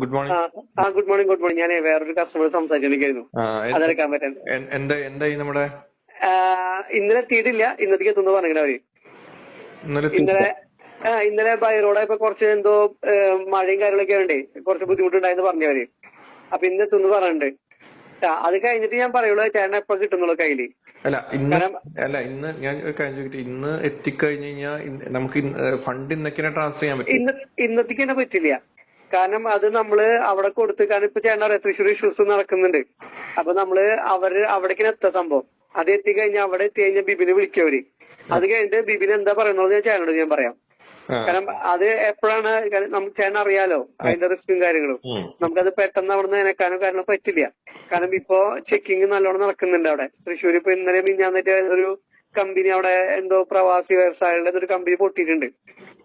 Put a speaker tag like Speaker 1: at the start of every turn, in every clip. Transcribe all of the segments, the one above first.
Speaker 1: Good morning
Speaker 2: ആ good morning good morning ഞാൻ വേറൊരു കസ്റ്റമർ സംസാരിച്ചിരിക്കുന്നു
Speaker 1: എന്ത്-
Speaker 2: അതെടുക്കാൻ പറ്റാൻ.
Speaker 1: എന്താ എന്തായി നമ്മുടെ?
Speaker 2: ഇന്നലെ എത്തിയിട്ടില്ല. ഇന്നത്തേക്ക് എത്തുന്നു പറഞ്ഞിട്ട് അവർ?
Speaker 1: ഇന്നലെ
Speaker 2: ഇന്നലെ ബൈറോടെ ഇപ്പൊ കുറച്ച് എന്തോ മഴയും കാര്യങ്ങളൊക്കെ ആയതുകൊണ്ടേ കുറച്ച് ബുദ്ധിമുട്ടുണ്ടായെന്ന് പറഞ്ഞവര് അപ്പൊ ഇന്ന് എത്തുന്നു പറഞ്ഞിട്ടുണ്ട്. അത് കഴിഞ്ഞിട്ട് ഞാൻ പറയുള്ളൂ ചേട്ടൻ എപ്പോ കിട്ടുന്നുള്ളൂ കയ്യിൽ.
Speaker 1: അല്ല ഇന്ന് അല്ല ഇന്ന് ഞാൻ ഒരു കാര്യം ചോദിക്കട്ടെ. ഇന്ന് എത്തിക്കഴിഞ്ഞ് കഴിഞ്ഞാൽ നമുക്ക് ഫണ്ട് ഇന്നൊക്കെ ട്രാൻസ്ഫർ ചെയ്യാൻ പറ്റും
Speaker 2: ഇന്ന് ഇന്നത്തേക്ക് തന്നെ പറ്റില്ല. കാരണം അത് നമ്മൾ അവിടെ കൊടുത്ത് കാരണം ഇപ്പൊ ചേട്ടൻ അറിയാം തൃശ്ശൂർ ഇഷ്യൂസ് നടക്കുന്നുണ്ട്. അപ്പൊ നമ്മൾ അവർ അവിടേക്ക് എത്താ സംഭവം. അത് എത്തിക്കഴിഞ്ഞാൽ അവിടെ എത്തി കഴിഞ്ഞാൽ ബിബിനെ വിളിക്കവര് അത് കഴിഞ്ഞിട്ട് ബിബിൻ എന്താ പറയുന്നത് ഞാൻ ചേട്ടനോട് ഞാൻ പറയാം. കാരണം അത് എപ്പോഴാണ് നമുക്ക് ചേട്ടൻ അറിയാലോ അതിന്റെ റിസ്കും കാര്യങ്ങളും. നമുക്കത് പെട്ടെന്ന് അവിടെ നിന്ന് എനക്കാനോ കാരണം പറ്റില്ല. കാരണം ഇപ്പോ ചെക്കിങ് നല്ലോണം നടക്കുന്നുണ്ട് അവിടെ. തൃശ്ശൂർ ഇപ്പൊ ഇന്നലെ മിഞ്ഞാന്നിട്ട് ഒരു കമ്പനി അവിടെ എന്തോ പ്രവാസി വ്യവസായങ്ങളുടെ ഒരു കമ്പനി പൊട്ടിയിട്ടുണ്ട്.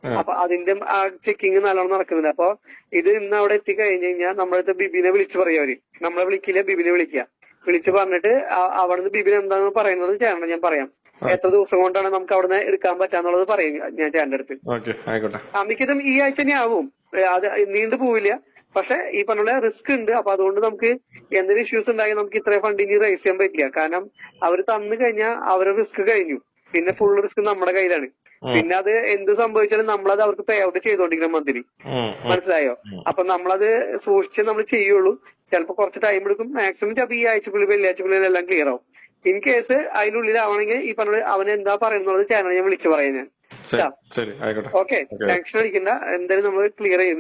Speaker 2: അപ്പൊ അതിന്റെ ആ ചെക്കിങ് നല്ലോണം നടക്കുന്നുണ്ട്. അപ്പൊ ഇത് ഇന്ന് അവിടെ എത്തി കഴിഞ്ഞ് കഴിഞ്ഞാൽ നമ്മളടുത്ത് ബിബിനെ വിളിച്ചു പറയും അവർ. നമ്മളെ വിളിക്കില്ല ബിബിനെ വിളിക്കുക വിളിച്ചു പറഞ്ഞിട്ട് അവിടുന്ന് ബിബിൻ എന്താന്ന് പറയുന്നത് ചേട്ടൻ ഞാൻ പറയാം. എത്ര ദിവസം കൊണ്ടാണ് നമുക്ക് അവിടുന്ന് എടുക്കാൻ പറ്റാന്നുള്ളത് പറയും ഞാൻ ചേട്ടന്റെ അടുത്ത്. ആ, ഈ ആഴ്ച തന്നെ ആവും. അത് നീണ്ടു പോവില്ല. പക്ഷെ ഈ പറഞ്ഞ റിസ്ക് ഉണ്ട്. അപ്പൊ അതുകൊണ്ട് നമുക്ക് എന്തെങ്കിലും ഇഷ്യൂസ് ഉണ്ടായാൽ നമുക്ക് ഇത്രയും ഫണ്ട് ഇനി റൈസ് ചെയ്യാൻ പറ്റില്ല. കാരണം അവർ തന്നു കഴിഞ്ഞാൽ അവരുടെ റിസ്ക് കഴിഞ്ഞു. പിന്നെ ഫുൾ റിസ്ക് നമ്മുടെ കയ്യിലാണ്. പിന്നെ അത് എന്ത് സംഭവിച്ചാലും നമ്മളത് അവർക്ക് പേ ഔട്ട് ചെയ്തോണ്ടിരിക്കണം മന്ത്ലി. മനസ്സിലായോ? അപ്പൊ നമ്മളത് സൂക്ഷിച്ച് നമ്മൾ ചെയ്യുള്ളൂ. ചിലപ്പോ കുറച്ച് ടൈം എടുക്കും. മാക്സിമം ചിലപ്പോ ഈ ആഴ്ചക്കുള്ളിൽ വെള്ളിയാഴ്ചക്കുള്ളിൽ എല്ലാം ക്ലിയർ ആവും. ഇൻ കേസ് അതിനുള്ളിലാവണമെങ്കിൽ ഈ പറഞ്ഞ അവൻ എന്താ പറയുന്നത് ചാനൽ ഞാൻ വിളിച്ചു പറയാം ഞാൻ ഓക്കെ. ടെൻഷൻ അടിക്കണ്ട എന്തായാലും നമ്മൾ ക്ലിയർ ചെയ്യും